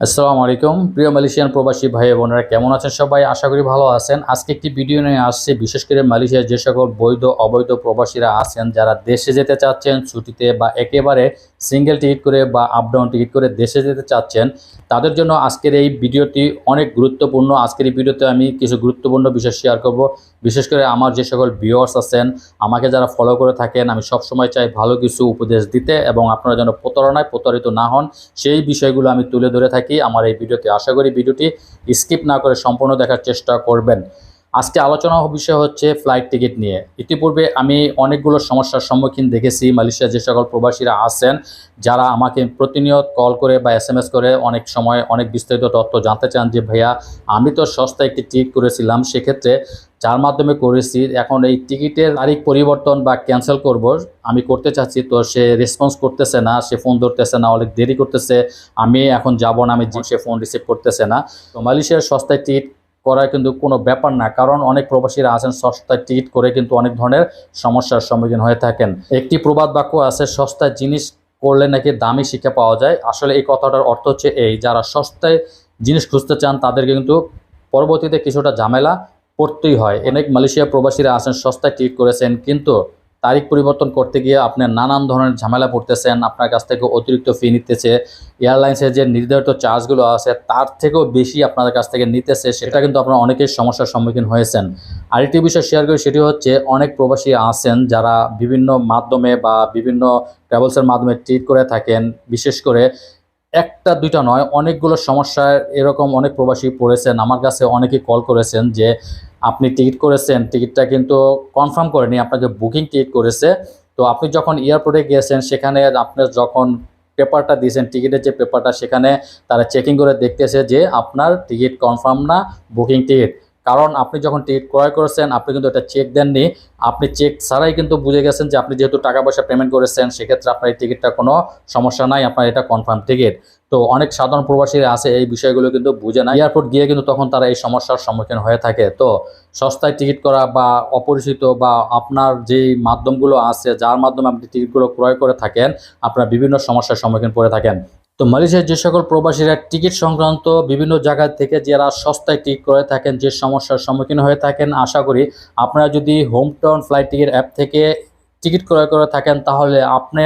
আসসালামু আলাইকুম। প্রিয় মালয়েশিয়ান প্রবাসী ভাই বোনেরা, কেমন আছেন সবাই? আশা করি ভালো আছেন। আজকে একটি ভিডিও নিয়ে আসছে। বিশেষ করে মালয়েশিয়ার যে সকল বৈধ, অবৈধ প্রবাসীরা আছেন, যারা দেশে যেতে চাচ্ছেন, ছুটিতে বা একেবারে সিঙ্গেল টিকিট করে বা আপ ডাউন টিকিট করে দেশে যেতে চাচ্ছেন, তাদের জন্য আজকের এই ভিডিওটি অনেক গুরুত্বপূর্ণ। আজকের এই ভিডিওতে আমি কিছু গুরুত্বপূর্ণ বিষয় শেয়ার করব। বিশেষ করে আমার যে সকল ভিউয়ার্স আছেন, আমাকে যারা ফলো করে থাকেন, আমি সবসময় চাই ভালো কিছু উপদেশ দিতে এবং আপনারা যেন প্রতারণায় প্রতারিত না হন। সেই বিষয়গুলো আমি তুলে ধরে থাকি। আমার এই ভিডিওতে আশা করি ভিডিওটি স্কিপ না করে সম্পূর্ণ দেখার চেষ্টা করবেন। আজকে আলোচনা বিষয় হচ্ছে ফ্লাইট টিকিট নিয়ে। ইতিপূর্বে আমি অনেকগুলো সমস্যার সম্মুখীন দেখেছি। মালয়েশিয়া যে সকল প্রবাসীরা আছেন, যারা আমাকে প্রতিনিয়ত কল করে বা এস করে, অনেক সময় অনেক বিস্তারিত তথ্য জানতে চান যে, ভাইয়া, আমি তো সস্তায় একটি টিকিট করেছিলাম, সেক্ষেত্রে যার মাধ্যমে করেছি, এখন এই টিকিটের তারিখ পরিবর্তন বা ক্যান্সেল করব, আমি করতে চাচ্ছি, তো সে রেসপন্স করতেছে না, সে ফোন ধরতেছে না, অনেক দেরি করতেছে, আমি এখন যাব না, আমি সে ফোন রিসিভ করতেছে না। তো মালয়েশিয়ার সস্তায় টিকিট করা কিন্তু কোনো ব্যাপার না, কারণ অনেক প্রবাসীরা আছেন সস্তায় টিকিট করে কিন্তু অনেক ধরনের সমস্যার সম্মুখীন হয়ে থাকেন। একটি প্রবাদ বাক্য আছে, সস্তায় জিনিস করলে নাকি দামি শিক্ষা পাওয়া যায়। আসলে এই কথাটার অর্থ হচ্ছে এই, যারা সস্তায় জিনিস খুঁজতে চান তাদেরকে কিন্তু পরবর্তীতে কিছুটা ঝামেলা পড়তেই হয়। অনেক মালয়েশিয়া প্রবাসীরা আছেন, সস্তায় টিকিট করেছেন, কিন্তু তারিখ পরিবর্তন করতে গিয়ে আপনি নানান ধরনের ঝামেলা পড়তেছেন, আপনার কাছ থেকে অতিরিক্ত ফি নিতেছে এয়ারলাইন্সের যে নির্ধারিত চার্জগুলো আছে তার থেকেও বেশি আপনাদের কাছ থেকে নিতেছে, সেটা কিন্তু আপনারা অনেকেই সমস্যার সম্মুখীন হয়েছেন। আরেকটি বিষয় শেয়ার করি, সেটি হচ্ছে অনেক প্রবাসী আছেন যারা বিভিন্ন মাধ্যমে বা বিভিন্ন ট্রাভেলসের মাধ্যমে ট্রিট করে থাকেন, বিশেষ করে একটা, দুইটা নয়, অনেকগুলো সমস্যায় এরকম অনেক প্রবাসী পড়েছেন। আমার কাছে অনেকে কল করেছেন যে আপনি টিকিট করেছেন, টিকিটটা কিন্তু কনফার্ম করেনি, আপনাকে বুকিং টিকিট করেছে। তো আপনি যখন এয়ারপোর্টে গিয়েছেন, সেখানে আপনার যখন পেপারটা দিয়েছেন, টিকিটের যে পেপারটা সেখানে তারা চেকিং করে দেখতেছে যে আপনার টিকিট কনফার্ম না বুকিং টিকিট কারণ আপনি যখন টিকিট ক্রয় করেছেন, আপনি কিন্তু এটা চেক দেননি। আপনি চেক ছাড়াই কিন্তু বুঝে গেছেন যে আপনি যেহেতু টাকা পয়সা পেমেন্ট করেছেন, সেক্ষেত্রে আপনার এই টিকিটটা কোনো সমস্যা নাই, আপনার এটা কনফার্ম টিকিট তো অনেক সাধারণ প্রবাসীরা আছে, এই বিষয়গুলো কিন্তু বুঝে না। এয়ারপোর্ট গিয়ে কিন্তু তখন তারা এই সমস্যার সম্মুখীন হয়ে থাকে। তো সস্তায় টিকিট করা বা অপরিচিত বা আপনার যেই মাধ্যমগুলো আছে, যার মাধ্যমে আপনি টিকিটগুলো ক্রয় করে থাকেন, আপনারা বিভিন্ন সমস্যার সম্মুখীন পড়ে থাকেন। তো মালয়েশিয়ার যে সকল প্রবাসীরা টিকিট সংক্রান্ত বিভিন্ন জায়গা থেকে যারা সস্তায় টিকিট করে থাকেন, যে সমস্যার সম্মুখীন হয়ে থাকেন, আশা করি আপনারা যদি home town flight ticket app থেকে টিকিট ক্রয় করে থাকেন, তাহলে আপনি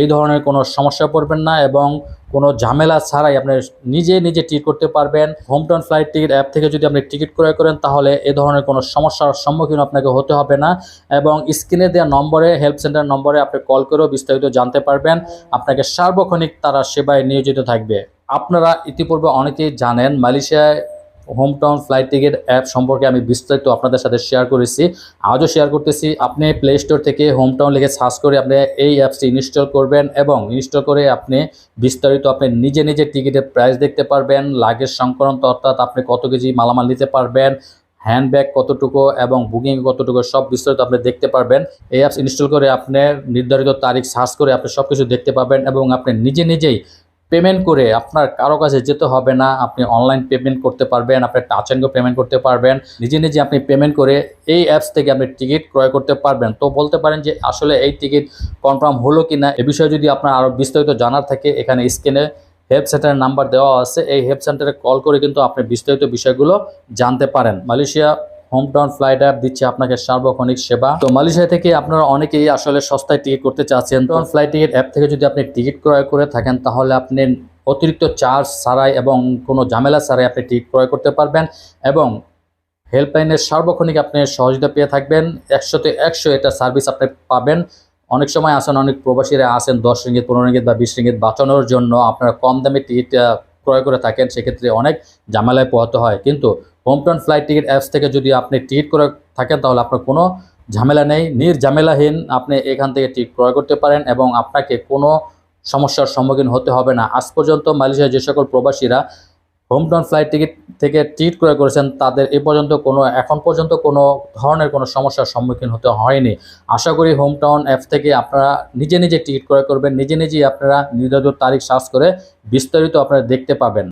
এই ধরনের কোনো সমস্যা পড়বেন না এবং কোনো ঝামেলা ছাড়াই আপনি নিজে নিজে টিকিট করতে পারবেন। Home town flight ticket app থেকে যদি আপনি টিকিট ক্রয় করেন, তাহলে এ ধরনের কোনো সমস্যার সম্মুখীন আপনাকে হতে হবে না এবং স্ক্রিনে দেওয়া নম্বরে হেল্প সেন্টার নম্বরে আপনি কল করেও বিস্তারিত জানতে পারবেন। আপনাকে সার্বক্ষণিক তারা সেবায় নিয়োজিত থাকবে। আপনারা ইতিপূর্বে অনেকেই জানেন, মালয়েশিয়ায় home town flight ticket app সম্পর্কে আমি বিস্তারিত আপনাদের সাথে শেয়ার করেছি। আজও শেয়ার করতেছি। আপনি প্লে স্টোর থেকে হোম টাউন লিখে সার্চ করে আপনি এই অ্যাপসটি ইনস্টল করবেন এবং ইনস্টল করে আপনি বিস্তারিত আপনি নিজে নিজে টিকিটের প্রাইস দেখতে পারবেন। লাগেজ সংকলন অর্থাৎ আপনি কত কেজি মালামাল নিতে পারবেন হ্যান্ডব্যাগ কতটুকু এবং বুকিং কতটুকু সব বিস্তারিত আপনি দেখতে পারবেন। এই অ্যাপস ইনস্টল করে আপনি নির্ধারিত তারিখ সার্চ করে আপনি সব কিছু দেখতে পাবেন এবং আপনি নিজে নিজেই পেমেন্ট করে আপনার কারও কাছে যেতে হবে না, আপনি অনলাইন পেমেন্ট করতে পারবেন, আপনি টাচ অ্যান্ড পেমেন্ট করতে পারবেন, নিজে নিজে আপনি পেমেন্ট করে এই অ্যাপস থেকে আপনি টিকিট ক্রয় করতে পারবেন। তো বলতে পারেন যে আসলে এই টিকিট কনফার্ম হলো কি না এ বিষয়ে যদি আপনার আরও বিস্তারিত জানার থাকে, এখানে স্ক্রিনে হেল্প সেন্টারের নাম্বার দেওয়া আছে, এই হেল্প সেন্টারে কল করে কিন্তু আপনি বিস্তারিত বিষয়গুলো জানতে পারেন। Malaysia home town flight app দিচ্ছে আপনাকে সার্বক্ষণিক সেবা। তো মালয়েশিয়া থেকে আপনারা অনেকেই আসলে সস্তায় টিকিট করতে চাচ্ছেন। টাউন ফ্লাইট টিকিট অ্যাপ থেকে যদি আপনি টিকিট ক্রয় করে থাকেন, তাহলে আপনি অতিরিক্ত চার্জ ছাড়াই এবং কোনো ঝামেলা ছাড়াই আপনি টিকিট ক্রয় করতে পারবেন এবং হেল্পলাইনের সার্বক্ষণিক আপনি সহযোগিতা পেয়ে থাকবেন। একশোতে একশো এটা সার্ভিস আপনি পাবেন। অনেক সময় আসেন, অনেক প্রবাসীরা আসেন, দশ রিঙ্গিত পনেরো রিঙ্গিত বা বিশ রিঙ্গিত বাঁচানোর জন্য আপনারা কম দামে টিকিট ক্রয় করে থাকেন। সেক্ষেত্রে অনেক ঝামেলায় পোহাতে হয়। কিন্তু হোমটন ফ্লাইট টিকিট অ্যাপস থেকে যদি আপনি টিকিট করে থাকেন, তাহলে আপনার কোনো ঝামেলা নেই। নির্ঝামেলাহীন আপনি এখান থেকে টিকিট ক্রয় করতে পারেন এবং আপনাকে কোনো সমস্যার সম্মুখীন হতে হবে না। আজ পর্যন্ত মালয়েশিয়ার যে সকল প্রবাসীরা হোমটাউন ফ্লাইট টিকিট থেকে টিকিট ক্রয় করেছেন, তাদের এ পর্যন্ত কোনো, এখন পর্যন্ত কোনো ধরনের কোনো সমস্যার সম্মুখীন হতে হয়নি। আশা করি হোমটাউন অ্যাপ থেকে আপনারা নিজে নিজে টিকিট ক্রয় করবেন, নিজে নিজেই আপনারা নির্ধারিত তারিখ সার্চ করে বিস্তারিত আপনারা দেখতে পাবেন।